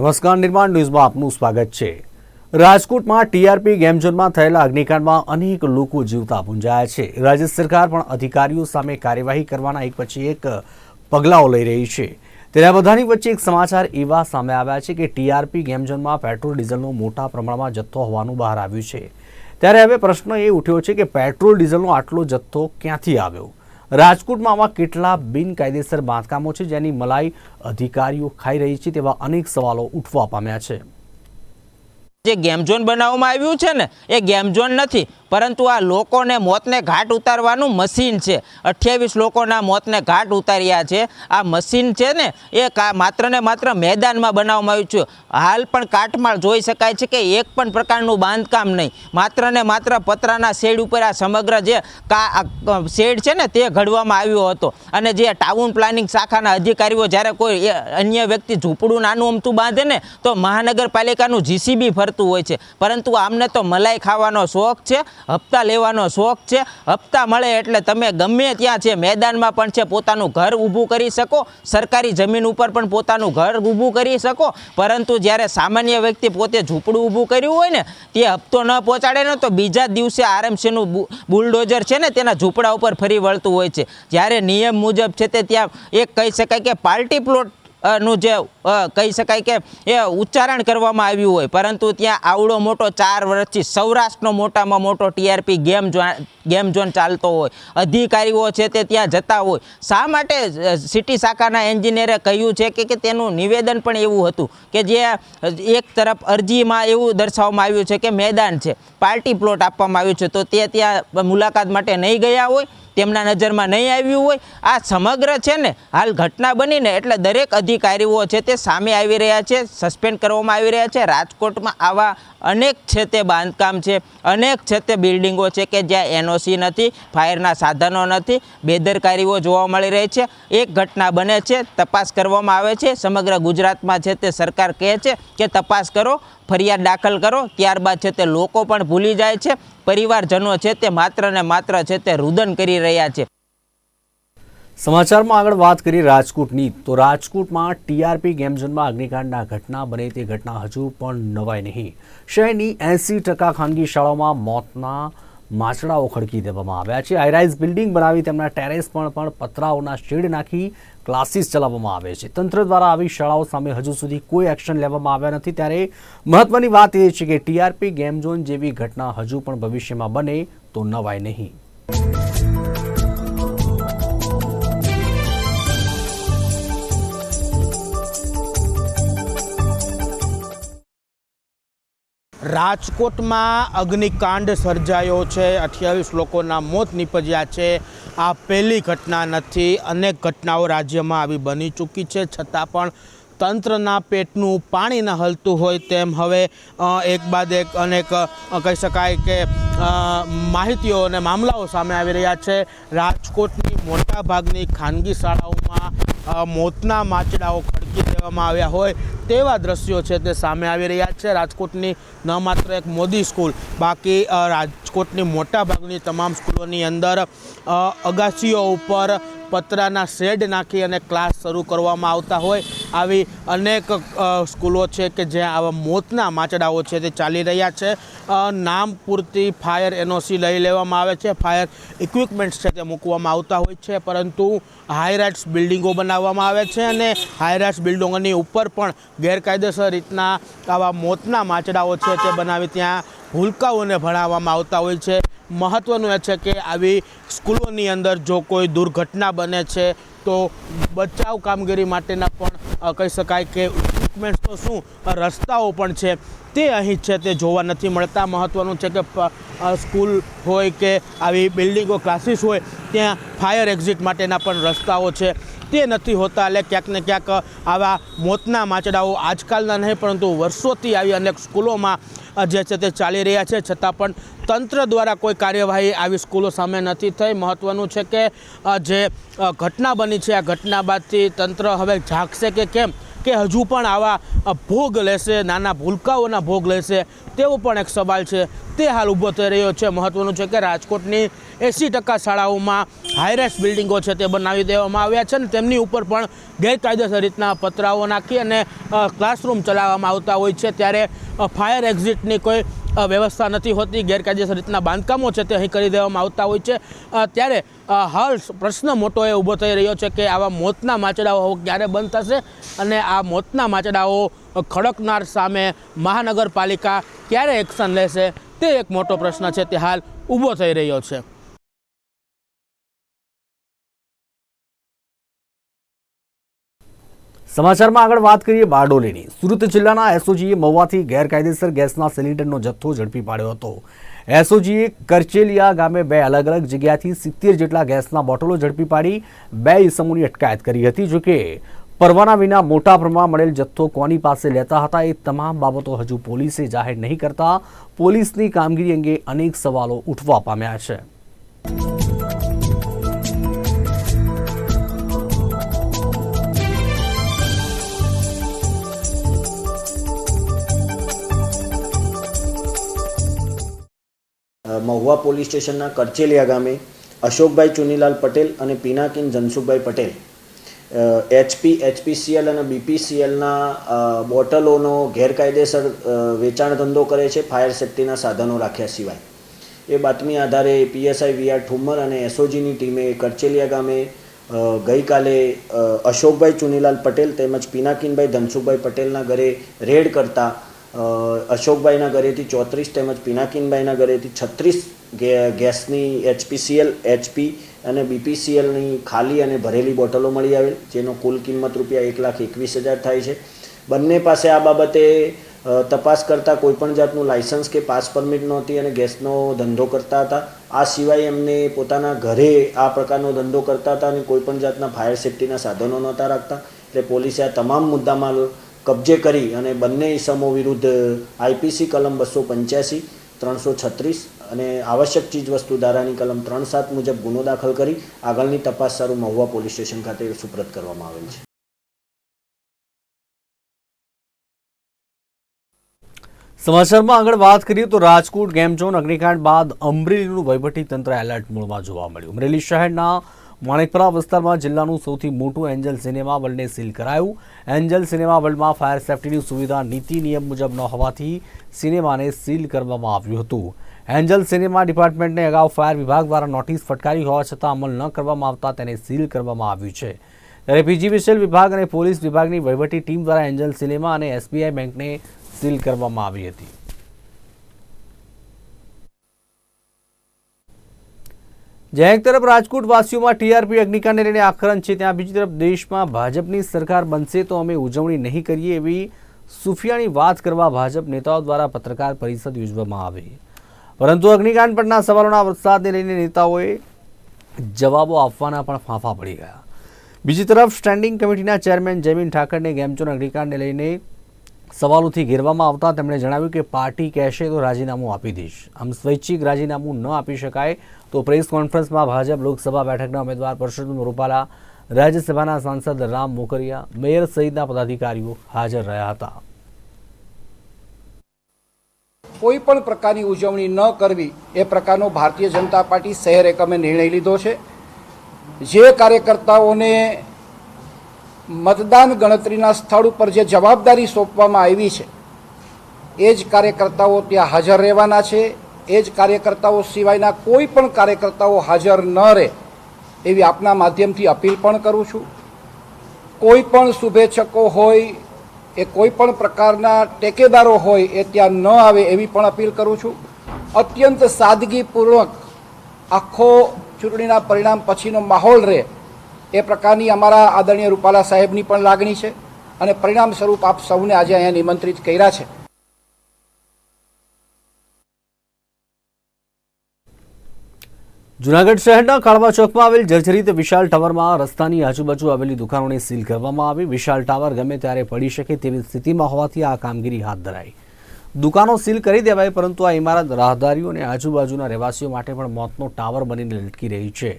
નમસ્કાર, નિર્માણ ન્યૂઝમાં આપનું સ્વાગત છે. રાજકોટમાં ટીઆરપી ગેમઝોનમાં થયેલા અગ્નિકાંડમાં અનેક લોકો જીવતા પૂંજાયા છે. રાજ્ય સરકાર પણ અધિકારીઓ સામે કાર્યવાહી કરવાના એક પછી એક પગલાઓ લઈ રહી છે. ત્યારે બધાની વચ્ચે એક સમાચાર એવા સામે આવ્યા છે કે ટીઆરપી ગેમઝોનમાં પેટ્રોલ ડીઝલનો મોટા પ્રમાણમાં જથ્થો હોવાનું બહાર આવ્યું છે. ત્યારે હવે પ્રશ્ન એ ઉઠ્યો છે કે પેટ્રોલ ડીઝલનો આટલો જથ્થો ક્યાંથી આવ્યો? રાજકોટમાં આવા કેટલા બિનકાયદેસર બાંધકામો છે જેની મલાઈ અધિકારીઓ ખાઈ રહી છે તેવા અનેક સવાલો ઉઠવા પામ્યા છે. જે ગેમ ઝોન બનાવવામાં આવ્યું છે ને, એ ગેમ ઝોન નથી. પરંતુ આ લોકોને મોતને ઘાટ ઉતારવાનું મશીન છે. અઠ્યાવીસ લોકોના મોતને ઘાટ ઉતાર્યા છે. આ મશીન છે ને, એ માત્ર ને માત્ર મેદાનમાં બનાવવામાં આવ્યું છે. હાલ પણ કાટમાળ જોઈ શકાય છે કે એક પણ પ્રકારનું બાંધકામ નહીં. માત્ર ને માત્ર પતરાના શેડ ઉપર આ સમગ્ર જે શેડ છે ને, તે ઘડવામાં આવ્યો હતો. અને જે ટાઉન પ્લાનિંગ શાખાના અધિકારીઓ જ્યારે કોઈ અન્ય વ્યક્તિ ઝૂંપડું નાનું અમતું બાંધે ને, તો મહાનગરપાલિકાનું જીસીબી ફરતું હોય છે. પરંતુ આમને તો મલાઈ ખાવાનો શોખ છે. હપ્તા લેવાનો શોખ છે. હપ્તા મળે એટલે તમે ગમે ત્યાં છે, મેદાનમાં પણ છે, પોતાનું ઘર ઊભું કરી શકો. સરકારી જમીન ઉપર પણ પોતાનું ઘર ઊભું કરી શકો. પરંતુ જ્યારે સામાન્ય વ્યક્તિ પોતે ઝૂંપડું ઊભું કર્યું હોય ને, તે હપ્તો ન પહોંચાડે ને, તો બીજા દિવસે આરએમસીનું બુલડોઝર છે ને, તેના ઝૂંપડા ઉપર ફરી વળતું હોય છે. જ્યારે નિયમ મુજબ છે તે ત્યાં, એક કહી શકાય કે પાર્ટી પ્લોટ નું જે કહી શકાય કે એ ઉચ્ચારણ કરવામાં આવ્યું હોય, પરંતુ ત્યાં આવડો મોટો ચાર વર્ષથી સૌરાષ્ટ્રનો મોટામાં મોટો ટીઆરપી ગેમ ગેમ ઝોન ચાલતો હોય, અધિકારીઓ છે તે ત્યાં જતા હોય. શા માટે સિટી શાખાના એન્જિનિયરે કહ્યું છે કે તેનું નિવેદન પણ એવું હતું કે જે એક તરફ અરજીમાં એવું દર્શાવવામાં આવ્યું છે કે મેદાન છે, પાર્ટી પ્લોટ આપવામાં આવ્યું છે, તો તે ત્યાં મુલાકાત માટે નહીં ગયા હોય તેમના નજરમાં નહીં આવ્યું હોય. આ સમગ્ર છે ને, હાલ ઘટના બનીને એટલે દરેક અધિકારીઓ છે તે સામે આવી રહ્યા છે, સસ્પેન્ડ કરવામાં આવી રહ્યા છે. રાજકોટમાં આવા અનેક છે તે બાંધકામ છે, અનેક છે તે બિલ્ડિંગો છે કે જ્યાં એનઓસી નથી, ફાયરના સાધનો નથી, બેદરકારીઓ જોવા મળી રહી છે. એક ઘટના બને છે, તપાસ કરવામાં આવે છે. સમગ્ર ગુજરાતમાં છે તે સરકાર કહે છે કે તપાસ કરો, ફરિયાદ દાખલ કરો, ત્યારબાદ છે તે લોકો પણ ભૂલી જાય છે. પરિવારજનો છે તે માત્ર ને માત્ર છે તે રુદન કરી રહ્યા છે. સમાચારમાં આગળ વાત કરી રાજકોટની, તો રાજકોટમાં ટીઆરપી ગેમ ઝોનમાં અગ્નિકાંડના ઘટના બને તે ઘટના હજુ પણ નવાય નહીં. શહેરની એંસી ટકા ખાનગી શાળાઓમાં મોતના માછડાઓ ખડકી દેવામાં આવ્યા છે. હાઈરાઇઝ બિલ્ડિંગ બનાવી તેમના ટેરેસ પણ પણ પતરાઓના શેડ નાખી ક્લાસીસ ચલાવવામાં આવે છે. તંત્ર દ્વારા આવી શાળાઓ સામે હજુ સુધી કોઈ એક્શન લેવામાં આવ્યા નથી. ત્યારે મહત્વની વાત એ છે કે ટીઆરપી ગેમ ઝોન જેવી ઘટના હજુ પણ ભવિષ્યમાં બને તો નવાય નહીં. રાજકોટમાં અગ્નિકાંડ સર્જાયો છે. અઠ્યાવીસ લોકોના મોત નીપજ્યા છે. આ પહેલી ઘટના નથી. અનેક ઘટનાઓ રાજ્યમાં આવી બની ચૂકી છે. છતાં પણ તંત્રના પેટનું પાણી ન હલતું હોય તેમ હવે એક બાદ એક અનેક કહી શકાય કે માહિતીઓ અને મામલાઓ સામે આવી રહ્યા છે. રાજકોટની મોટાભાગની ખાનગી શાળાઓમાં મોતના માચડાઓ ખડકી દેવામાં આવ્યા હોય તેવા દ્રશ્યો છે તે સામે આવી રહ્યા છે. રાજકોટની ન માત્ર એક મોદી સ્કૂલ, બાકી રાજકોટની મોટાભાગની તમામ સ્કૂલોની અંદર અગાસીઓ ઉપર પતરાના શેડ નાખી અને ક્લાસ શરૂ કરવામાં આવતા હોય આવી અનેક સ્કૂલો છે કે જ્યાં આવા મોતના માચડાઓ છે તે ચાલી રહ્યા છે. નામ પૂરતી ફાયર એનઓસી લઈ લેવામાં આવે છે. ફાયર ઇક્વિપમેન્ટ્સ છે તે મૂકવામાં આવતા હોય છે, પરંતુ હાઈરાઇટ્સ બિલ્ડિંગો બનાવવામાં આવે છે અને હાઈરાઇટ્સ બિલ્ડિંગોની ઉપર પણ ગેરકાયદેસર રીતના આવા મોતના માચડાઓ છે તે બનાવી ત્યાં હુલકાઓને ભણાવવામાં આવતા હોય છે. મહત્ત્વનું એ છે કે આવી સ્કૂલોની અંદર જો કોઈ દુર્ઘટના બને છે, તો બચાવ કામગીરી માટેના પણ કહી શકાય કે ઇક્વિપમેન્ટ્સ તો શું રસ્તાઓ પણ છે. તે અહીં છે તે જોવા નથી મળતા. મહત્ત્વનું છે કે સ્કૂલ હોય કે આવી બિલ્ડિંગો, ક્લાસીસ હોય, ત્યાં ફાયર એક્ઝિટ માટેના પણ રસ્તાઓ છે. તે નથી હોતા એટલે ક્યાંક ને ક્યાંક આવા મોતના માચડાઓ આજકાલના નહીં, પરંતુ વર્ષોથી આવી અનેક સ્કૂલોમાં જે છે તે ચાલી રહ્યા છે. છતાં પણ તંત્ર દ્વારા કોઈ કાર્યવાહી આવી સ્કૂલો સામે નથી થઈ. મહત્ત્વનું છે કે જે ઘટના બની છે, આ ઘટના બાદથી તંત્ર હવે જાગશે કે કેમ? કે હજુ પણ આવા ભોગ લેશે, નાના ભૂલકાઓના ભોગ લેશે, તેવો પણ એક સવાલ છે. તે હાલ ઊભો થઈ રહ્યો છે. મહત્ત્વનું છે કે રાજકોટની એંસી ટકા શાળાઓમાં હાઈરેસ બિલ્ડિંગો છે તે બનાવી દેવામાં આવ્યા છે અને તેમની ઉપર પણ ગેરકાયદેસર રીતના પતરાઓ નાખી અને ક્લાસરૂમ ચલાવવામાં આવતા હોય છે. ત્યારે ફાયર એક્ઝિટની કોઈ વ્યવસ્થા નથી હોતી. ગેરકાયદેસર રીતના બાંધકામો છે તે અહીં કરી દેવામાં આવતા હોય છે. ત્યારે હાલ પ્રશ્ન મોટો એ ઊભો થઈ રહ્યો છે કે આવા મોતના માચડાઓ ક્યારે બંધ થશે અને આ મોતના માચડાઓ ખડકનાર સામે મહાનગરપાલિકા ક્યારે એક્શન લેશે તે એક મોટો પ્રશ્ન છે તે હાલ ઊભો થઈ રહ્યો છે. સમાચારમાં આગળ વાત કરીએ બારડોલીની. સુરત જિલ્લાના એસઓજીએ મહુવાથી ગેરકાયદેસર ગેસના સિલિન્ડરનો જથ્થો ઝડપી પાડ્યો હતો. એસઓજીએ કરચેલિયા ગામે બે અલગ અલગ જગ્યાથી સિત્તેર જેટલા ગેસના બોટલો ઝડપી પાડી બે ઇસમોની અટકાયત કરી હતી. જોકે પરવાના વિના મોટા પ્રમાણમાં મળેલ જથ્થો કોની પાસે લેતા હતા એ તમામ બાબતો હજુ પોલીસે જાહેર નહીં કરતા. પોલીસની કામગીરી અંગે અનેક સવાલો ઉઠવા પામ્યા છે. મહુવા પોલીસ સ્ટેશનના કરચેલિયા ગામે અશોકભાઈ ચુનીલાલ પટેલ અને પિનાકિન જનસુખભાઈ પટેલ. એચપી એચપીસીએલ અને બીપીસીએલના બોટલોનો ગેરકાયદેસર વેચાણ ધંધો કરે છે ફાયર સેફ્ટીના સાધનો રાખ્યા સિવાય. એ બાતમી આધારે પીએસઆઈ વી આર ઠુમ્મર અને એસઓજીની ટીમે કરચેલિયા ગામે ગઈકાલે અશોકભાઈ ચુનીલાલ પટેલ તેમજ પિનાકિનભાઈ ધનસુખભાઈ પટેલના ઘરે રેડ કરતા અશોકભાઈના ઘરેથી ચોત્રીસ તેમજ પિનાકીનભાઈના ઘરેથી છત્રીસ ગેસની એચપીસીએલ એચપી અને બીપીસીએલની ખાલી અને ભરેલી બોટલો મળી આવેલ, જેનો કુલ કિંમત રૂપિયા એક લાખ એકવીસ હજાર થાય છે. બંને પાસે આ બાબતે તપાસ કરતાં કોઈપણ જાતનું લાયસન્સ કે પાસ પરમિટ નહોતી અને ગેસનો ધંધો કરતા હતા. આ સિવાય એમને પોતાના ઘરે આ પ્રકારનો ધંધો કરતા હતા અને કોઈપણ જાતના ફાયર સેફ્ટીના સાધનો નહોતા રાખતા. એટલે પોલીસે આ તમામ મુદ્દામાલ કબજે કરી અને બંને ઇસમો વિરુદ્ધ આઈપીસી કલમ બસો પંચ્યાસી, ત્રણસો છત્રીસ અને આવશ્યક ચીજવસ્તુ ધારાની કલમ ત્રણ સાત મુજબ ગુનો દાખલ કરી આગળની તપાસ સારું મહુવા પોલીસ સ્ટેશન ખાતે સુપ્રત કરવામાં આવેલ છે. સમાચારમાં આગળ વાત કરીએ તો રાજકોટ ગેમ ઝોન અગ્નિકાંડ બાદ અમરેલીનું વહીવટી તંત્ર એલર્ટ મોડમાં જોવા મળ્યું. અમરેલી શહેરના માણેકપરા વિસ્તારમાં જિલ્લાનું સૌથી મોટું એન્જલ સિનેમા વર્લ્ડને સીલ કરાયું. એન્જલ સિનેમા વર્લ્ડમાં ફાયર સેફ્ટીની સુવિધા નીતિ નિયમ મુજબ ન હોવાથી સિનેમાને સીલ કરવામાં આવ્યું હતું. એન્જલ સિનેમા ડિપાર્ટમેન્ટને અગાઉ ફાયર વિભાગ દ્વારા નોટિસ ફટકારી હોવા છતાં અમલ ન કરવામાં આવતા તેને સીલ કરવામાં આવ્યું છે. ત્યારે પીજીવીસીએલ વિભાગ અને પોલીસ વિભાગની વહીવટી ટીમ દ્વારા એન્જલ સિનેમા અને એસબીઆઈ બેંકને સીલ કરવામાં આવી હતી. જ્યાં એક તરફ રાજકોટ વાસીઓમાં ટીઆરપી અગ્નિકાંડને લઈને આક્રંદ છે. ત્યાં બીજી તરફ દેશમાં ભાજપની સરકાર બનશે તો અમે ઉજવણી નહીં કરીએ એવી સુફિયાની વાત કરવા ભાજપ નેતાઓ દ્વારા પત્રકાર પરિષદ યોજવામાં આવી. પરંતુ અગ્નિકાંડ પરના સવાલોના વરસાદને લઈને નેતાઓએ જવાબો આપવાના પણ ફાંફા પડી ગયા. બીજી તરફ સ્ટેન્ડિંગ કમિટીના ચેરમેન જયમીન ઠાકરને ગેમચોન અગ્નિકાંડને લઈને સવાલોથી ઘેરવામાં આવતા તેમણે જણાવ્યું કે પાર્ટી કહેશે તો રાજીનામું આપી દઈશ. આમ સ્વૈચ્છિક રાજીનામું ન આપી શકાય તો પ્રેસ કોન્ફરન્સમાં ભાજપ લોકસભા બેઠકના ઉમેદવાર પરસોત્તમ રૂપાલા, રાજ્યસભાના સાંસદ રામ મોકરિયા, મેયર સહિતના પદાધિકારીઓ હાજર રહ્યા હતા. કોઈ પણ પ્રકારની ઉજવણી ન કરવી એ પ્રકારનો ભારતીય જનતા પાર્ટી શહેર એકમે નિર્ણય લીધો છે. જે કાર્યકર્તાઓને મતદાન ગણતરીના સ્થળ ઉપર જે જવાબદારી સોંપવામાં આવી છે, એ જ કાર્યકર્તાઓ ત્યાં હાજર રહેવાના છે. એ જ કાર્યકર્તાઓ સિવાયના કોઈ પણ કાર્યકર્તાઓ હાજર ન રહે એવી આપના માધ્યમથી અપીલ પણ કરું છું. કોઈ પણ શુભેચ્છકો હોય, એ કોઈ પણ પ્રકારના ટેકેદારો હોય, એ ત્યાં ન આવે એવી પણ અપીલ કરું છું. અત્યંત સાદગીપૂર્વક આખો ચૂંટણીના પરિણામ પછીનો માહોલ રહે એ પ્રકારની અમારા આદરણીય રૂપાલા સાહેબની પણ લાગણી છે અને પરિણામ સ્વરૂપ આપ સૌને આજે અહીંયા નિમંત્રિત કર્યા છે. જુનાગઢ શહેરના કાળવા ચોકમાં આવેલ જર્જરિત વિશાલ ટાવરમાં રસ્તાની આજુબાજુ આવેલી દુકાનોને સીલ કરવામાં આવી. વિશાલ ટાવર ગમે ત્યારે પડી શકે તેવી સ્થિતિમાં હોવાથી આ કામગીરી હાથ ધરાઈ. દુકાનો સીલ કરી દેવાય પરંતુ આ ઇમારત રાહદારીઓ અને આજુબાજુના રહેવાસીઓ માટે પણ મોતનો ટાવર બનીને લટકી રહી છે.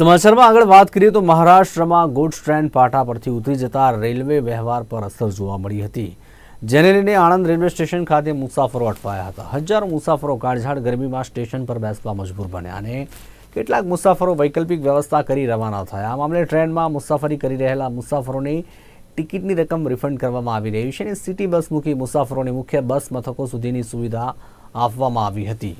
સમાચારમાં આગળ વાત કરીએ તો મહારાષ્ટ્રમાં ગુડ્સ ટ્રેન પાટા પરથી ઉતરી જતા રેલવે વ્યવહાર પર અસર જોવા મળી હતી. જેને લઈને આણંદ રેલવે સ્ટેશન ખાતે મુસાફરો અટવાયા હતા. હજારો મુસાફરો કાળઝાળ ગરમીમાં સ્ટેશન પર બેસવા મજબૂર બન્યા અને કેટલાક મુસાફરો વૈકલ્પિક વ્યવસ્થા કરી રવાના થયા. આ મામલે ટ્રેનમાં મુસાફરી કરી રહેલા મુસાફરોની ટિકિટની રકમ રિફંડ કરવામાં આવી રહી છે અને સિટી બસ મૂકી મુસાફરોને મુખ્ય બસ મથકો સુધીની સુવિધા આપવામાં આવી હતી.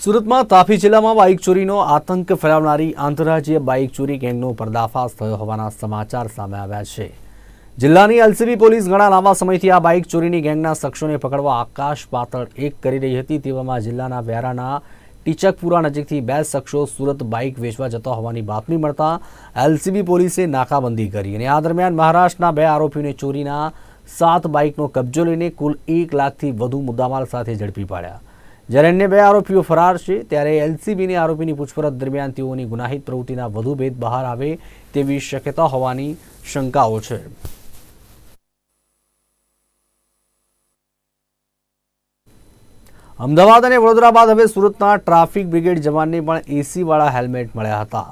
સુરતમાં તાપી જિલ્લામાં બાઇક ચોરીનો આતંક ફેલાવનારી આંતરરાજ્ય બાઇક ચોરી ગેંગનો પર્દાફાશ થયો હોવાના સમાચાર સામે આવ્યા છે. જિલ્લાની એલસીબી પોલીસ ઘણા લાંબા સમયથી આ બાઇક ચોરીની ગેંગના શખ્સોને પકડવા આકાશ પાતળ એક કરી રહી હતી. તેવામાં જિલ્લાના વ્યારાના ટીચકપુરા નજીકથી બે શખ્સો સુરત બાઇક વેચવા જતા હોવાની બાતમી મળતા એલસીબી પોલીસે નાકાબંધી કરી અને આ દરમિયાન મહારાષ્ટ્રના બે આરોપીઓને ચોરીના સાત બાઇકનો કબજો લઈને કુલ એક લાખથી વધુ મુદ્દામાલ સાથે ઝડપી પાડ્યા. જ્યારે અન્ય બે આરોપીઓ ફરાર છે, ત્યારે એલસીબીની આરોપીની પૂછપરછ દરમિયાન તેઓની ગુનાહિત પ્રવૃત્તિના વધુ ભેદ બહાર આવે તેવી શક્યતા હોવાની શંકાઓ છે. અમદાવાદ અને વડોદરા બાદ હવે સુરતના ટ્રાફિક બ્રિગેડ જવાનને પણ એસીવાળા હેલ્મેટ મળ્યા હતા.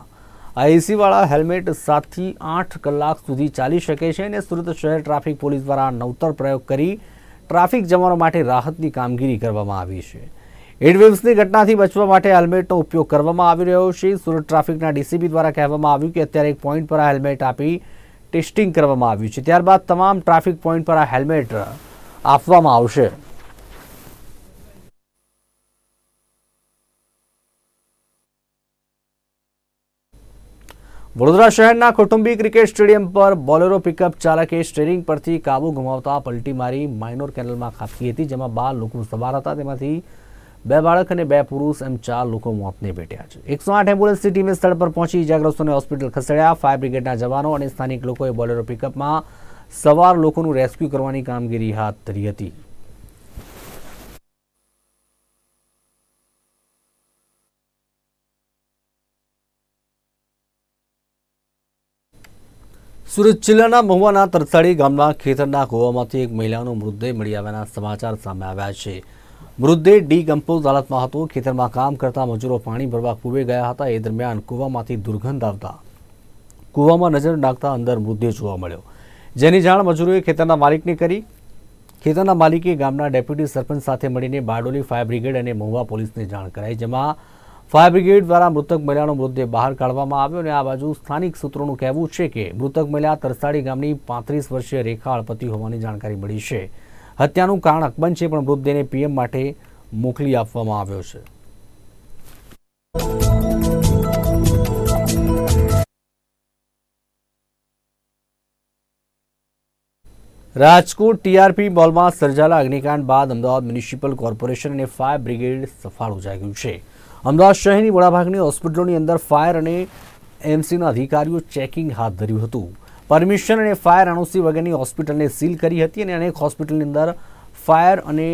આ એસીવાળા હેલ્મેટ સાતથી આઠ કલાક સુધી ચાલી શકે છે અને સુરત શહેર ટ્રાફિક પોલીસ દ્વારા નવતર પ્રયોગ કરી ટ્રાફિક જવાનો માટે રાહતની કામગીરી કરવામાં આવી છે. હેડવેવ્સની ઘટનાથી બચવા માટે હેલ્મેટનો ઉપયોગ કરવામાં આવી રહ્યો છે. સુરત ટ્રાફિકના ડીસીપી દ્વારા કહેવામાં આવ્યું કે અત્યારે એક પોઈન્ટ પર આ હેલ્મેટ આપી ટેસ્ટિંગ કરવામાં આવ્યું છે. ત્યારબાદ તમામ ટ્રાફિક પોઈન્ટ પર આ હેલ્મેટ આપવામાં આવશે. વડોદરા શહેરના કુટુંબી ક્રિકેટ સ્ટેડિયમ પર બોલેરો પિકઅપ ચાલકે સ્ટેરિંગ પરથી કાબુ ગુમાવતા પલટી મારી માઇનોર કેનલમાં ખાબકી હતી, જેમાં બાર લોકો સવાર હતા. તેમાંથી બે બાળક અને બે પુરુષ એમ ચાર લોકો મોતને ભેટ્યા છે. એકસો આઠ એમ્બ્યુલન્સની ટીમે સ્થળ પર પહોંચી ઇજાગ્રસ્તોને હોસ્પિટલ ખસેડ્યા. ફાયર બ્રિગેડના જવાનો અને સ્થાનિક લોકોએ બોલેરો પિકઅપમાં સવાર લોકોનું રેસ્ક્યુ કરવાની કામગીરી હાથ ધરી હતી. સુરત જિલ્લાના મહુવાના તરસાડી ગામના ખેતરના કૂવામાંથી એક મહિલાનો મૃતદેહ મળી આવ્યાના સમાચાર સામે આવ્યા છે. મૃતદેહ ડીકમ્પોઝ હાલતમાં હતો. ખેતરમાં કામ કરતા મજૂરો પાણી ભરવા કૂવે ગયા હતા. એ દરમિયાન કૂવામાંથી દુર્ગંધ આવતા કૂવામાં નજર નાખતા અંદર મૃતદેહ જોવા મળ્યો. જેની જાણ મજૂરોએ ખેતરના માલિકને કરી. ખેતરના માલિકે ગામના ડેપ્યુટી સરપંચ સાથે મળીને બારડોલી ફાયર બ્રિગેડ અને મહુવા પોલીસને જાણ કરાઈ, જેમાં ફાયર બ્રિગેડ દ્વારા મૃતક મહિલાનો મૃતદેહ બહાર કાઢવામાં આવ્યો અને આ બાજુ સ્થાનિક સૂત્રોનું કહેવું છે કે મૃતક મહિલા તરસાડી ગામની પાંત્રીસ વર્ષીય રેખા અળપતિ હોવાની જાણકારી મળી છે. હત્યાનું કારણ અકબંધ છે, પણ મૃતદેહને પીએમ માટે મોકલી આપવામાં આવ્યો છે. રાજકોટ ટીઆરપી મોલમાં સર્જાયેલા અગ્નિકાંડ બાદ અમદાવાદ મ્યુનિસિપલ કોર્પોરેશન અને ફાયર બ્રિગેડ સફાળું જાગ્યું છે. અમદાવાદ શહેરની મોટાભાગની હોસ્પિટલોની અંદર ફાયર અને એમસીના અધિકારીઓ ચેકિંગ હાથ ધર્યું હતું. પરમિશન અને ફાયર એનઓસી વગરની હોસ્પિટલને સીલ કરી હતી અને અનેક હોસ્પિટલની અંદર ફાયર અને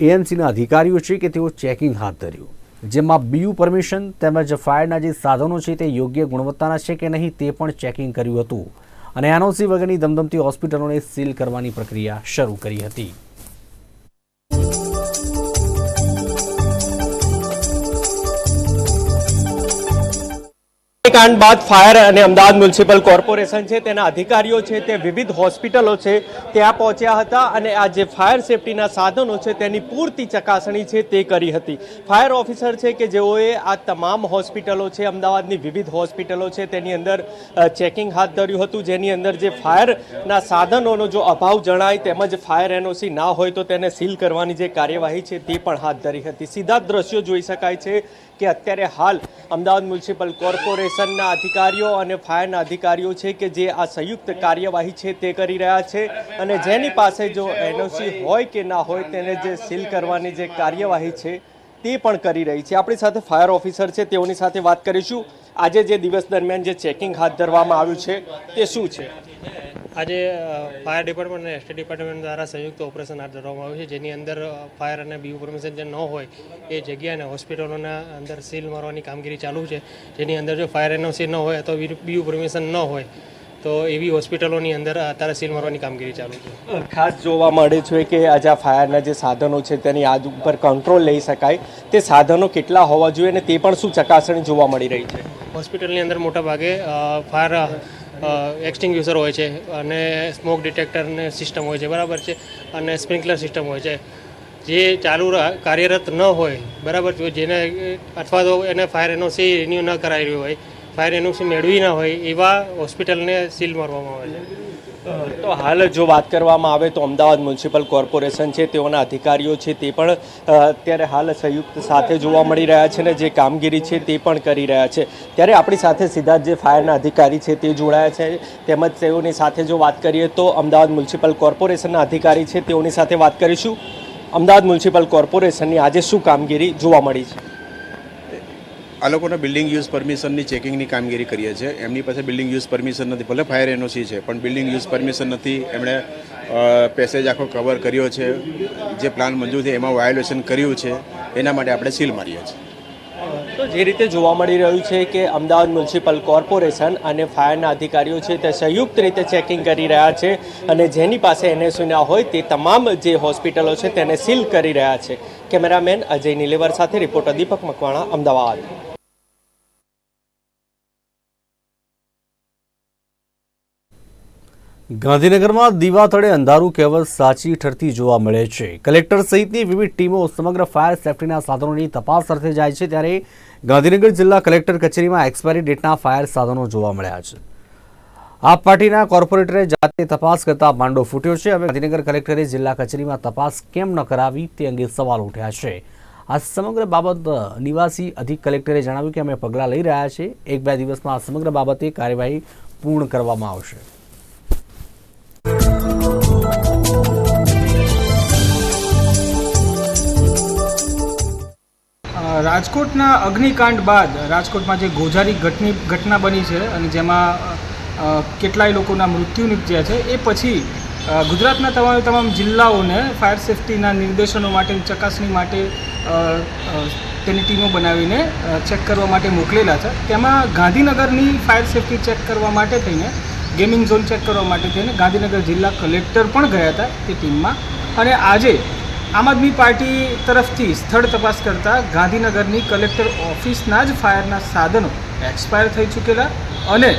એએમસીના અધિકારીઓ છે કે તેઓ ચેકિંગ હાથ ધર્યું. જેમાં બીયુ પરમિશન તેમજ ફાયરના જે સાધનો છે તે યોગ્ય ગુણવત્તાના છે કે નહીં તે પણ ચેકિંગ કર્યું હતું અને એનઓસી વગરની ધમધમતી હોસ્પિટલોને સીલ કરવાની પ્રક્રિયા શરૂ કરી હતી. કાંડ બાદ ફાયર અને અમદાવાદ મ્યુનિસિપલ કોર્પોરેશન છે, તેના અધિકારીઓ છે, તે વિવિધ હોસ્પિટલો છે, ત્યાં પહોંચ્યા હતા અને આ જે ફાયર સેફટીના સાધનો છે, તેની પૂરતી ચકાસણી છે, તે કરી હતી. ફાયર ઓફિસર છે કે જેઓએ આ તમામ હોસ્પિટલો છે, અમદાવાદની વિવિધ હોસ્પિટલો છે, તેની અંદર ચેકિંગ હાથ ધર્યું હતું, જેની અંદર જે ફાયરના સાધનોનો જો અભાવ જણાય તેમજ ફાયર એનઓસી ના હોય તો તેને સીલ કરવાની જે કાર્યવાહી છે, તે પણ હાથ ધરી હતી. સીધા દ્રશ્યો જોઈ શકાય છે કે અત્યારે હાલ અમદાવાદ મ્યુનિસિપલ કોર્પોરેશનના અધિકારીઓ અને ફાયરના અધિકારીઓ છે કે જે આ સંયુક્ત કાર્યવાહી છે તે કરી રહ્યા છે અને જેની પાસે જો એનઓસી હોય કે ના હોય, તેને જે સીલ કરવાની જે કાર્યવાહી છે તે પણ કરી રહી છે. આપણી સાથે ફાયર ઓફિસર છે, તેઓની સાથે વાત કરીશું. આજે જે દિવસ દરમિયાન જે ચેકિંગ હાથ ધરવામાં આવ્યું છે, તે શું છે? આજે ફાયર ડિપાર્ટમેન્ટ અને એસટી ડિપાર્ટમેન્ટ દ્વારા સંયુક્ત ઓપરેશન હાથ ધરવામાં આવ્યું છે, જેની અંદર ફાયર અને બીયુ પરમિશન જે ન હોય, એ જગ્યાને હોસ્પિટલોના અંદર સીલ મારવાની કામગીરી ચાલુ છે. જેની અંદર જો ફાયર એનઓસી ન હોય, અથવા બીયુ પરમિશન ન હોય તો એવી હોસ્પિટલોની અંદર અત્યારે સીલ મારવાની કામગીરી ચાલુ છે. ખાસ જોવા મળે છે કે આજે આ ફાયરના જે સાધનો છે તેની આગ ઉપર કંટ્રોલ લઈ શકાય. તે સાધનો કેટલા હોવા જોઈએ અને તે પણ શું ચકાસણી જોવા મળી રહી છે? હોસ્પિટલની અંદર મોટા ભાગે ફાયર એક્સટિંગ્યુશર હોય છે અને સ્મોક ડિટેક્ટરને સિસ્ટમ હોય છે બરાબર છે? અને સ્પ્રિંકલર સિસ્ટમ હોય છે. જે ચાલુ કાર્યરત ન હોય બરાબર જેને અથવા તો એને ફાયર એનઓસી રિન્યૂ ન કરાવી રહ્યું હોય ફાયર એનઓસી મેળવી ના હોય એવા હોસ્પિટલને સીલ મારવામાં આવે છે. તો હાલ જો વાત કરવામાં આવે તો અમદાવાદ મ્યુનિસિપલ કોર્પોરેશન છે, તેઓના અધિકારીઓ છે, તે પણ અત્યારે હાલ સંયુક્ત સાથે જોવા મળી રહ્યા છે ને જે કામગીરી છે તે પણ કરી રહ્યા છે. ત્યારે આપણી સાથે સીધા જે ફાયરના અધિકારી છે તે જોડાયા છે. તેમજ તેઓની સાથે જો વાત કરીએ તો અમદાવાદ મ્યુનિસિપલ કોર્પોરેશનના અધિકારી છે, તેઓની સાથે વાત કરીશું. અમદાવાદ મ્યુનિસિપલ કોર્પોરેશનની આજે શું કામગીરી જોવા મળી છે? આ લોકોના બિલ્ડિંગ યુઝ પરમિશનની ચેકિંગની કામગીરી કરીએ છીએ. એમની પાસે બિલ્ડિંગ યુઝ પરમિશન નથી, ભલે ફાયર એનઓસી છે, પણ બિલ્ડિંગ યુઝ પરમિશન નથી. એમણે પેસેજ આખો કવર કર્યો છે. જે પ્લાન મંજૂર છે, એમાં વાયોલેશન કર્યું છે. એના માટે આપણે સીલ મારીએ છીએ. તો જે રીતે જોવા મળી રહ્યું છે કે અમદાવાદ મ્યુનિસિપલ કોર્પોરેશન અને ફાયરના અધિકારીઓ છે તે સંયુક્ત રીતે ચેકિંગ કરી રહ્યા છે અને જેની પાસે એનએસયુના હોય તે તમામ જે હોસ્પિટલો છે તેને સીલ કરી રહ્યા છે. કેમેરામેન અજય નિલેવર સાથે રિપોર્ટર દીપક મકવાણા, અમદાવાદ. ગાંધીનગરમાં દીવા તળે અંધારું કહેવત સાચી ઠરતી જોવા મળે છે. કલેક્ટર સહિતની વિવિધ ટીમો સમગ્ર ફાયર સેફટીના સાધનોની તપાસ અર્થે જાય છે, ત્યારે ગાંધીનગર જિલ્લા કલેક્ટર કચેરીમાં એક્સપાયરી ડેટના ફાયર સાધનો જોવા મળ્યા છે. આપ પાર્ટીના કોર્પોરેટરે જાતે તપાસ કરતા માંડો ફૂટ્યો છે. હવે ગાંધીનગર કલેક્ટરે જિલ્લા કચેરીમાં તપાસ કેમ ન કરાવી તે અંગે સવાલ ઉઠ્યા છે. આ સમગ્ર બાબત નિવાસી અધિક કલેક્ટરે જણાવ્યું કે અમે પગલાં લઈ રહ્યા છીએ. એક બે દિવસમાં આ સમગ્ર બાબતે કાર્યવાહી પૂર્ણ કરવામાં આવશે. રાજકોટના અગ્નિકાંડ બાદ રાજકોટમાં જે ગોઝારી ઘટની ઘટના બની છે અને જેમાં કેટલાય લોકોના મૃત્યુ નીપજ્યા છે. એ પછી ગુજરાતના તમામ તમામ જિલ્લાઓને ફાયર સેફટીના નિર્દેશનો માટે ચકાસણી માટે તેની ટીમો બનાવીને ચેક કરવા માટે મોકલેલા છે. તેમાં ગાંધીનગરની ફાયર સેફટી ચેક કરવા માટે થઈને, ગેમિંગ ઝોન ચેક કરવા માટે થઈને ગાંધીનગર જિલ્લા કલેક્ટર પણ ગયા હતા તે ટીમમાં. અને આજે, આમ આદમી પાર્ટી તરફથી સ્થળ તપાસ કરતાં ગાંધીનગરની કલેક્ટર ઓફિસના જ ફાયરના સાધનો એક્સપાયર થઈ ચૂકેલા અને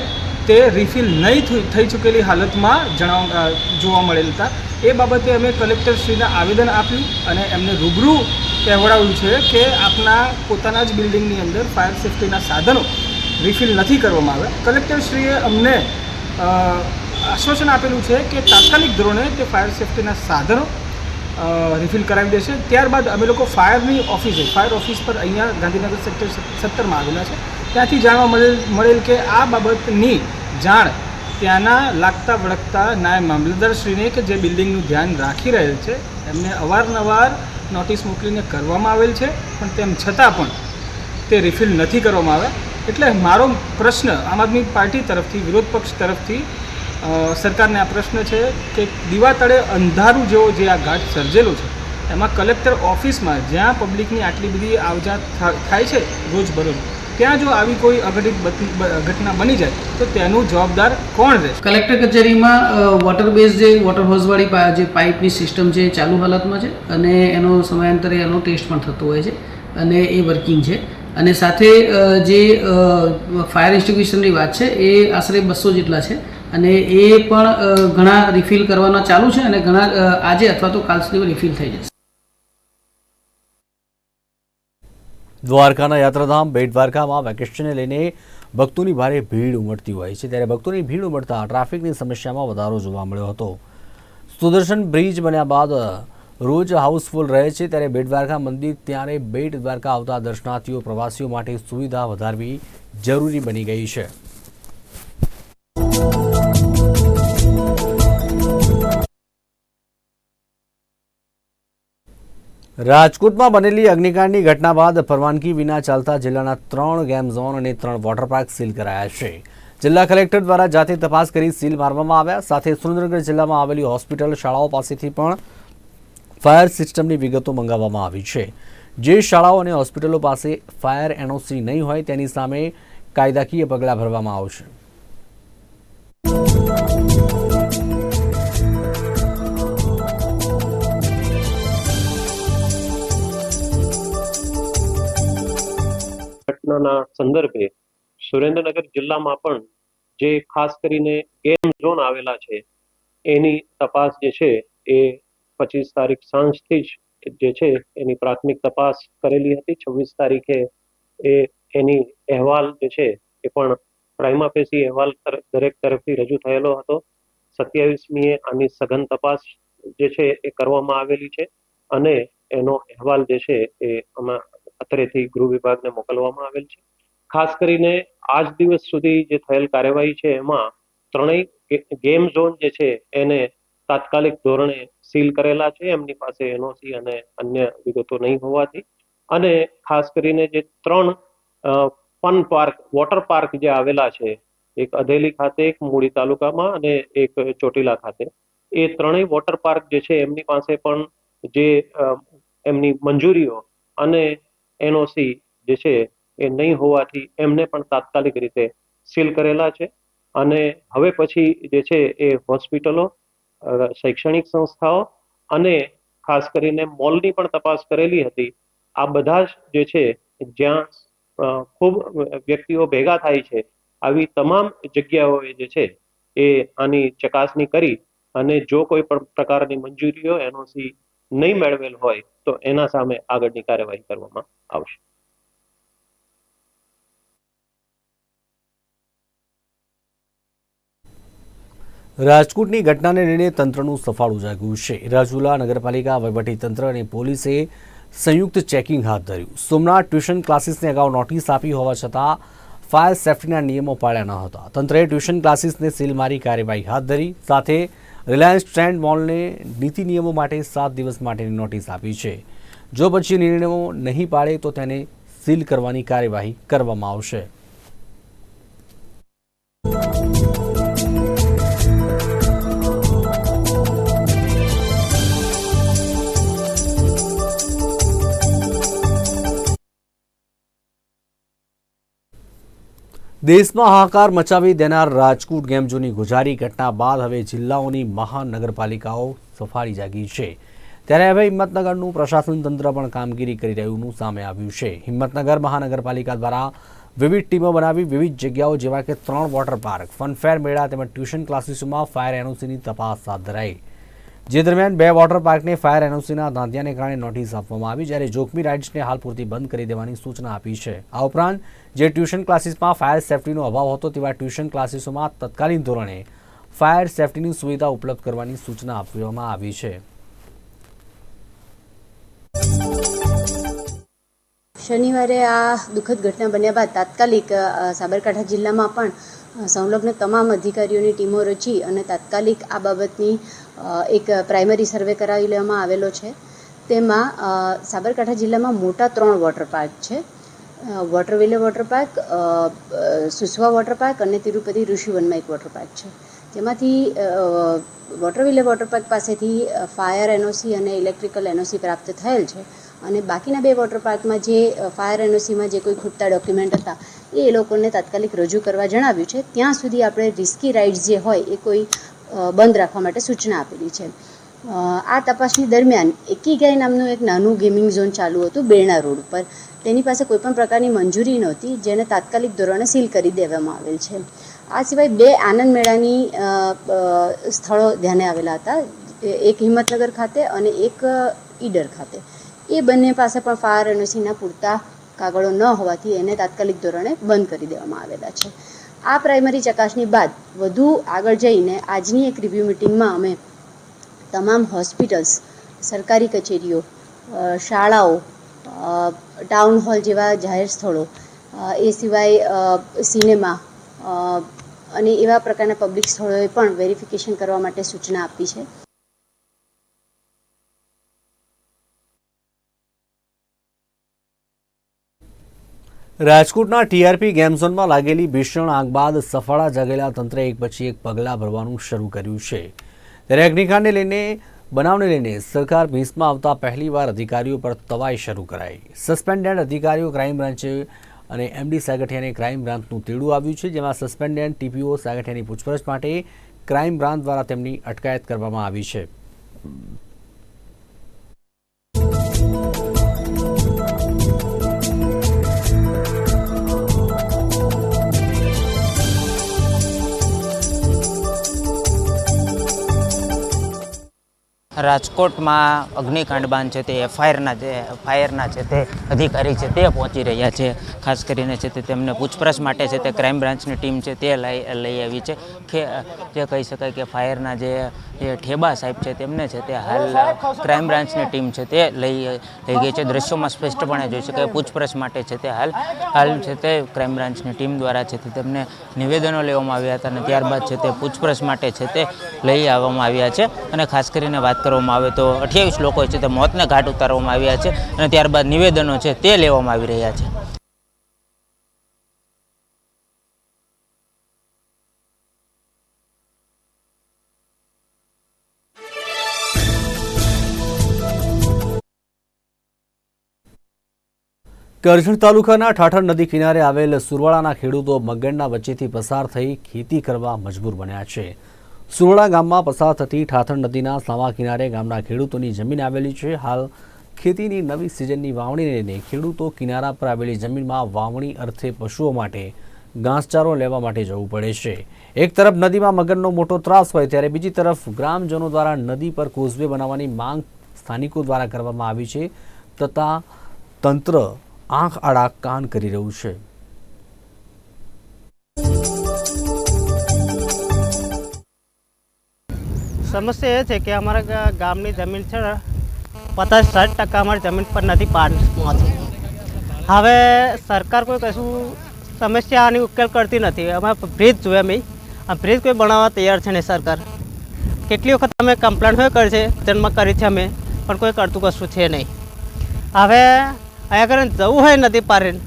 તે રિફિલ નહીં થઈ- ચૂકેલી હાલતમાં જણાવ જોવા મળેલ હતા. એ બાબતે અમે કલેક્ટરશ્રીને આવેદન આપ્યું અને એમને રૂબરૂ કહેવડાવ્યું છે કે આપના પોતાના જ બિલ્ડિંગની અંદર ફાયર સેફ્ટીના સાધનો રિફિલ નથી કરવામાં આવ્યા. કલેક્ટરશ્રીએ અમને આશ્વાસન આપેલું છે કે તાત્કાલિક ધોરણે તે ફાયર સેફટીના સાધનો રિફિલ કરાવી દેશે. ત્યારબાદ અમે લોકો ફાયરની ઓફિસે ફાયર ઓફિસ પર અહીંયા ગાંધીનગર સેક્ટર સત્તરમાં આવેલા છે. ત્યાંથી જાણવા મળેલ મળેલ કે આ બાબતની જાણ ત્યાંના લાગતા વળગતા નાયબ મામલતદારશ્રીને કે જે બિલ્ડિંગનું ધ્યાન રાખી રહેલ છે એમને અવારનવાર નોટિસ મોકલીને કરવામાં આવેલ છે, પણ તેમ છતાં પણ તે રિફિલ નથી કરવામાં આવે એટલે મારો પ્રશ્ન આમ આદમી પાર્ટી તરફથી, વિરોધ પક્ષ તરફથી સરકારને આ પ્રશ્ન છે કે દીવા તળે અંધારું જેવો જે આ ઘાટ સર્જેલો છે, એમાં કલેક્ટર ઓફિસમાં જ્યાં પબ્લિકની આટલી બધી આવજાત થાય છે રોજબરોજ ત્યાં જો આવી કોઈ અઘટિત ઘટના બની જાય, તો તેનું જવાબદાર કોણ રહેશે? કલેક્ટર કચેરીમાં વોટર બેઝ જે વોટર હોઝવાળી જે પાઇપની સિસ્ટમ છે ચાલુ હાલતમાં છે અને એનો સમયાંતરે એનો ટેસ્ટ પણ થતો હોય છે અને એ વર્કિંગ છે. અને સાથે જે ફાયર ઇન્સ્ટિટ્યુશનની વાત છે એ આશરે બસો જેટલા છે અને એ પણ ઘણા રિફિલ કરવાના ચાલુ છે અને ઘણા આજે અથવા તો કાલ સુધી રિફિલ થઈ જશે. દ્વારકાના યાત્રાધામ, બેટ દ્વારકામાં વેકેશનને લઈને ભક્તોની ભારે ભીડ ઉમટતી હોય છે. ત્યારે ભક્તોની ભીડ ઉમટતા ટ્રાફિકની સમસ્યામાં વધારો જોવા મળ્યો હતો. સુદર્શન બ્રિજ બન્યા બાદ રોજ હાઉસફુલ રહે છે. ત્યારે બેટ દ્વારકા મંદિર ત્યારે બેટ દ્વારકા આવતા દર્શનાર્થીઓ, પ્રવાસીઓ માટે સુવિધા વધારવી જરૂરી બની ગઈ છે. રાજકોટમાં બનેલી અગ્નિકાંડની ઘટના બાદ પરવાનગી વિના ચાલતા જિલ્લાના ત્રણ ગેમ ઝોન અને ત્રણ વોટર પાર્ક સીલ કરાયા છે. જિલ્લા કલેક્ટર દ્વારા જાતે તપાસ કરી સીલ મારવામાં આવ્યા. સાથે સુરેન્દ્રનગર જિલ્લામાં આવેલી હોસ્પિટલ શાળાઓ પાસેથી પણ ફાયર સિસ્ટમની વિગતો મંગાવવામાં આવી છે. જે શાળાઓ અને હોસ્પિટલો પાસે ફાયર એનઓસી નહીં હોય તેની સામે કાયદાકીય પગલાં ભરવામાં આવશે. ઘટનાના સંદર્ભે સુરેન્દ્રનગર જિલ્લામાં પણ જે ખાસ કરીને ગેમ ઝોન આવેલા છે, એની તપાસ જે છે એ પચીસ તારીખ સાંજથી જ જે છે એની પ્રાથમિક તપાસ કરેલી હતી. છવ્વીસ તારીખે એ એની અહેવાલ જે છે એ પણ પ્રાઇમા ફેસી અહેવાલ દરેક તરફથી રજૂ થયેલો હતો. સત્યાવીસમીએ આની સઘન તપાસ જે છે એ કરવામાં આવેલી છે અને એનો અહેવાલ જે છે એ આમાં અત્રેથી ગૃહ વિભાગને મોકલવામાં આવેલ છે. ખાસ કરીને આજ દિવસ સુધી જે થયેલ કાર્યવાહી છે, એમાં ત્રણેય ગેમ ઝોન જે છે, એને તાત્કાલિક ધોરણે સીલ કરેલા છે. એમની પાસે એનઓસી અને અન્ય વિગતો નહીં હોવાથી. અને ખાસ કરીને જે ત્રણ ફન પાર્ક, વોટર પાર્ક જે આવેલા છે, એક અધેલી ખાતે, એક મૂળી તાલુકામાં અને એક ચોટીલા ખાતે, એ ત્રણેય વોટર પાર્ક જે છે, એમની પાસે પણ જે એમની મંજૂરીઓ અને એનઓસી જે છે એ નહીં હોવાથી એમને પણ તાત્કાલિક રીતે સીલ કરેલા છે. અને હવે પછી જે છે એ હોસ્પિટલો શૈક્ષણિક સંસ્થાઓ અને ખાસ કરીને મોલની પણ તપાસ કરેલી હતી. આ બધા જ જે છે જ્યાં ખૂબ વ્યક્તિઓ ભેગા થાય છે, આવી તમામ જગ્યાઓએ જે છે એ આની ચકાસણી કરી અને જો કોઈ પણ પ્રકારની મંજૂરીઓ એનઓસી નહીં મેળવેલ હોય તો એના સામે આગળની કાર્યવાહી કરવામાં આવશે. રાજકોટની ઘટનાને લઈને તંત્રનું સફાળું જાગ્યું છે. રાજુલા નગરપાલિકા વહીવટીતંત્ર અને પોલીસે સંયુક્ત ચેકિંગ હાથ ધર્યું. સોમનાથ ટ્યુશન ક્લાસીસને અગાઉ નોટિસ આપી હોવા છતાં ફાયર સેફ્ટીના નિયમો પાળ્યા ન હતા. તંત્રએ ટ્યુશન ક્લાસીસને સીલ મારી કાર્યવાહી હાથ ધરી, સાથે રિલાયન્સ ટ્રેન્ડ મોલને નીતિ નિયમો માટે સાત દિવસ માટેની નોટિસ આપી છે. જો પછી નિર્ણયો નહીં પાડે તો તેને સીલ કરવાની કાર્યવાહી કરવામાં આવશે. દેશમાં હાહાકાર મચાવી દેનાર રાજકોટ ગેમ ગુજારી ઘટના બાદ હવે જિલ્લાઓની મહાનગરપાલિકાઓ સફાળી જાગી છે. ત્યારે હવે હિંમતનગરનું પ્રશાસન તંત્ર પણ કામગીરી કરી રહ્યુંનું સામે આવ્યું છે. હિંમતનગર મહાનગરપાલિકા દ્વારા વિવિધ ટીમો બનાવી વિવિધ જગ્યાઓ જેવા કે ત્રણ વોટર પાર્ક, ફનફેર મેળા તેમજ ટ્યુશન ક્લાસીસોમાં ફાયર એનઓસીની તપાસ હાથ ધરાઈ. જે દરમિયાન બે વોટર પાર્કને ફાયર એનઓસીના ધાંધિયાને કારણે નોટિસ આપવામાં આવી, જ્યારે જોખમી રાઇડ્સને હાલ પૂરતી બંધ કરી દેવાની સૂચના આપી છે. આ ઉપરાંત, જે ટ્યુશન ક્લાસીસમાં ફાયર સેફ્ટીનો અભાવ હતો તેવા ટ્યુશન ક્લાસીસોમાં તત્કાલીન ધોરણે ફાયર સેફ્ટીની સુવિધા ઉપલબ્ધ કરવાની સૂચના આપવામાં આવી છે. શનિવારે આ દુઃખદ ઘટના બન્યા બાદ તાત્કાલિક સાબરકાંઠા જિલ્લામાં પણ સંલગ્ન તમામ અધિકારીઓની ટીમો રચી અને તાત્કાલિક આ બાબતની એક પ્રાઇમરી સર્વે કરાવી લેવામાં આવેલો છે. તેમાં સાબરકાંઠા જિલ્લામાં મોટા ત્રણ વોટર પાર્ક છે. વોટરવેલે વોટર પાર્ક સુસવા વોટર પાર્ક અને તિરુપતિ ઋષિવનમાં એક વોટર પાર્ક છે. તેમાંથી વોટરવેલે વોટર પાર્ક પાસેથી ફાયર એનઓસી અને ઇલેક્ટ્રિકલ એનઓસી પ્રાપ્ત થયેલ છે. અને બાકીના બે વોટર પાર્કમાં જે ફાયર એનઓસીમાં જે કોઈ ખૂટતા ડોક્યુમેન્ટ હતા એ લોકોને તાત્કાલિક રજૂ કરવા જણાવ્યું છે. ત્યાં સુધી આપણે રિસ્કી રાઇડ્સ જે હોય, એ કોઈ બંધ રાખવા માટે સૂચના આપેલી છે. આ તપાસની દરમિયાન એકીગાઈ નામનું એક નાનું ગેમિંગ ઝોન ચાલુ હતું બેરણા રોડ ઉપર. તેની પાસે કોઈપણ પ્રકારની મંજૂરી નહોતી, જેને તાત્કાલિક ધોરણે સીલ કરી દેવામાં આવેલ છે. આ સિવાય બે આનંદ મેળાની સ્થળો ધ્યાને આવેલા હતા એક હિંમતનગર ખાતે અને એક ઈડર ખાતે. એ બંને પાસે પણ ફાયર એનઓસીના પૂરતા કાગળો ન હોવાથી એને તાત્કાલિક ધોરણે બંધ કરી દેવામાં આવેલા છે. આ પ્રાઇમરી ચકાસણી બાદ વધુ આગળ જઈને આજની એક રિવ્યૂ મિટિંગમાં અમે તમામ હોસ્પિટલ્સ સરકારી કચેરીઓ શાળાઓ ટાઉન હોલ જેવા જાહેર સ્થળો એ સિવાય સિનેમા અને એવા પ્રકારના પબ્લિક સ્થળોએ પણ વેરિફિકેશન કરવા માટે સૂચના આપી છે. રાજકોટના ટીઆરપી ગેમ લાગેલી ભીષણ આગ બાદ સફાળા જાગેલા તંત્રે એક પછી એક પગલાં ભરવાનું શરૂ કર્યું છે. ત્યારે અગ્નિકાંડને લઈને, બનાવને લઈને સરકાર ભીંસમાં આવતા પહેલીવાર અધિકારીઓ પર તવાઈ શરૂ કરાઈ. સસ્પેન્ડેડ અધિકારીઓ ક્રાઇમ બ્રાન્ચે અને એમડી સાગઠિયાને ક્રાઇમ બ્રાન્ચનું તેડું આવ્યું છે, જેમાં સસ્પેન્ડેડ ટીપીઓ સાગઠિયાની પૂછપરછ માટે ક્રાઇમ બ્રાન્ચ દ્વારા તેમની અટકાયત કરવામાં આવી છે. રાજકોટમાં અગ્નિકાંડ બાંધ છે તે એફઆઈઆરના જે ફાયરના છે તે અધિકારી છે તે પહોંચી રહ્યા છે ખાસ કરીને છે તે તેમને પૂછપરછ માટે છે તે ક્રાઇમ બ્રાન્ચની ટીમ છે તે લઈ લઈ આવી છે કે જે કહી શકાય કે ફાયરના જે ઠેબા સાહેબ છે તેમને છે તે હાલ ક્રાઇમ બ્રાન્ચની ટીમ છે તે લઈ લઈ ગઈ છે દ્રશ્યોમાં સ્પષ્ટપણે જોઈ શકાય પૂછપરછ માટે છે તે હાલ હાલ છે તે ક્રાઇમ બ્રાન્ચની ટીમ દ્વારા છે તે તેમને નિવેદનો લેવામાં આવ્યા હતા અને ત્યારબાદ છે તે પૂછપરછ માટે છે તે લઈ આવવામાં આવ્યા છે અને ખાસ કરીને વાત કરવામાં આવે તો અઠ્યાવીસ લોકો છે તે મોતને ઘાટ ઉતારવામાં આવ્યા છે અને ત્યારબાદ નિવેદનો છે તે લેવામાં આવી રહ્યા છે. કરજણ તાલુકાના ઠાઠર નદી કિનારે આવેલ સુરવાળાના ખેડૂતો મગણના વચ્ચેથી પસાર થઈ ખેતી કરવા મજબૂર બન્યા છે. સુરવાડા ગામમાં પસાર થતી ઠાથર નદીના સામા કિનારે ગામના ખેડૂતોની જમીન આવેલી છે. હાલ ખેતીની નવી સિઝનની વાવણીને લઈને ખેડૂતો કિનારા પર આવેલી જમીનમાં વાવણી અર્થે પશુઓ માટે ઘાસચારો લેવા માટે જવું પડે છે. એક તરફ નદીમાં મગરનો મોટો ત્રાસ હોય ત્યારે બીજી તરફ ગ્રામજનો દ્વારા નદી પર કોઝવે બનાવવાની માંગ સ્થાનિકો દ્વારા કરવામાં આવી છે તથા તંત્ર આંખ આડા કાન કરી રહ્યું છે. સમસ્યા એ છે કે અમારા ગામની જમીન છે ને પચાસ સાઠ ટકા અમારી જમીન પર નથી પાણીમાંથી હવે સરકાર કોઈ કશું સમસ્યાની ઉકેલ કરતી નથી. અમારે બ્રિજ જોઈએ મેં આ બ્રિજ કોઈ બનાવવા તૈયાર છે નહીં સરકાર. કેટલી વખત અમે કમ્પ્લેન હોય કરી છે જન્મ કરી છે અમે, પણ કોઈ કરતું કશું છે નહીં. હવે અહીંયા આગળ જવું હોય નદી પારીને,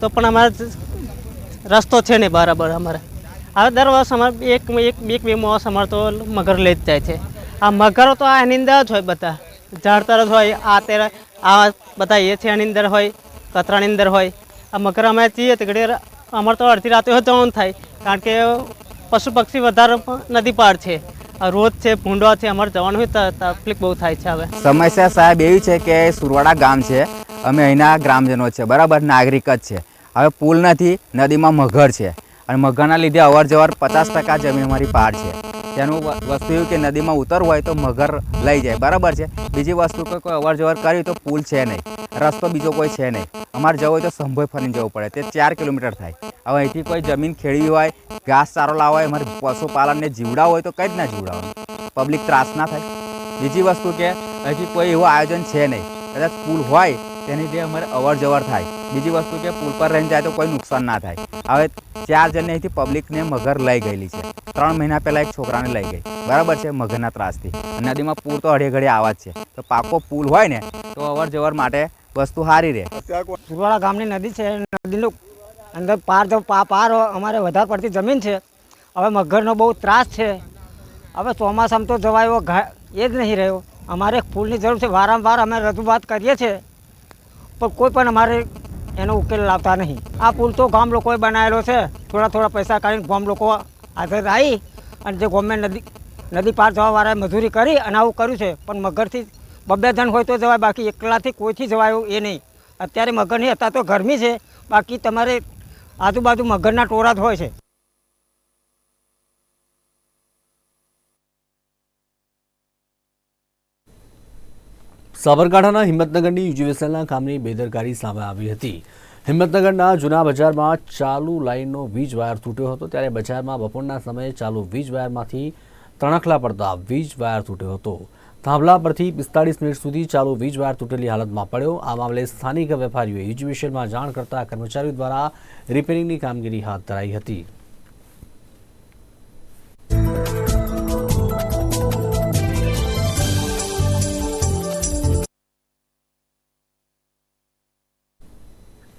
તો પણ અમારે રસ્તો છે નહીં બરાબર અમારે. હવે દર વર્ષ અમારે એક એક એક બે માસ અમારે તો મગર લઈ જ જાય છે. આ મગરો તો આ એની અંદર જ હોય બધા. ઝાડ તરફ હોય, આ તેર આ બધા એ છે એની અંદર હોય, કતરાની અંદર હોય. આ મગર અમે જઈએ તે અમારે તો અડધી રાતે જવાનું થાય. કારણ કે પશુ પક્ષી વધારે નદી પાર છે. રોજ છે, ભૂંડો છે, અમારે જવાનું તકલીફ બહુ થાય છે હવે. સમસ્યા સાહેબ એવી છે કે સુરવાડા ગામ છે, અમે અહીંના ગ્રામજનો છે, બરાબર, નાગરિક જ છે. હવે પુલ નથી, નદીમાં મગર છે. અને મગરના લીધે અવર જવર પચાસ ટકા જમીન અમારી પાર છે. તેનું વસ્તુ એવું કે નદીમાં ઉતરવું હોય તો મગર લઈ જાય. બરાબર છે? બીજી વસ્તુ કે કોઈ અવર જવર કરી તો પુલ છે નહીં. રસ્તો બીજો કોઈ છે નહીં. અમારે જવું હોય તો સંભોય ફરીને જવું પડે. તે ચાર કિલોમીટર થાય. હવે અહીંથી કોઈ જમીન ખેડવી હોય, ઘાસ ચારો લાવવા હોય, અમારે પશુપાલનને જીવડા હોય તો કંઈ જ ના જીવડાવવાનું. પબ્લિક ત્રાસ ના થાય. બીજી વસ્તુ કે હજી કોઈ એવું આયોજન છે નહીં. કદાચ પુલ હોય તેની જે અમારે અવર જવર થાય, બીજી વસ્તુ કે પુલ પર રહીને જાય તો કોઈ નુકસાન ના થાય. હવે ચાર જણને અહીંથી પબ્લિકને મગર લઈ ગયેલી છે. ત્રણ મહિના પહેલાં એક છોકરાને લઈ ગઈ. બરાબર છે, મગરના ત્રાસથી. નદીમાં પૂર તો અઢે ઘડી આવા જ છે. તો પાકો પુલ હોય ને, તો અવર જવર માટે વસ્તુ સારી રહે. સુરવાડા ગામની નદી છે, નદીનું અંદર પાર તો પાર અમારે વધારે પડતી જમીન છે. હવે મગરનો બહુ ત્રાસ છે. હવે ચોમાસામાં તો જવાય એ જ નહીં રહ્યો. અમારે પુલની જરૂર છે. વારંવાર અમે રજૂઆત કરીએ છીએ. પણ કોઈ પણ અમારે એનો ઉકેલ લાવતા નહીં. આ પુલ તો ગામ લોકોએ બનાવેલો છે. થોડા થોડા પૈસા કાઢીને ગામ લોકો હાજર આવી અને જે ગવર્મેન્ટ નદી નદી પાર જવાવાળાએ મજૂરી કરી અને આવું કર્યું છે. પણ મગરથી બબ્બે જણ હોય તો જવાય, બાકી એકલાથી કોઈથી જવાય એ નહીં. અત્યારે મગર નહીં હતા તો ગરમી છે. બાકી તમારે આજુબાજુ મગરના ટોળા જ હોય છે. સાબરકાંઠાના હિંમતનગરની યુજીવેસલના કામની બેદરકારી સામે આવી હતી. હિંમતનગરના જૂના બજારમાં ચાલુ લાઇનનો વીજ વાયર તૂટ્યો હતો, ત્યારે બજારમાં બપોરના સમયે ચાલુ વીજ વાયરમાંથી તણખલા પડતા વીજ વાયર તૂટ્યો હતો. થાંભલા પરથી પિસ્તાળીસ મિનિટ સુધી ચાલુ વીજ વાયર તૂટેલી હાલતમાં પડ્યો. આ મામલે સ્થાનિક વેપારીઓએ યુજીવીસીએલમાં જાણ કરતા કર્મચારીઓ દ્વારા રિપેરિંગની કામગીરી હાથ ધરાઈ હતી.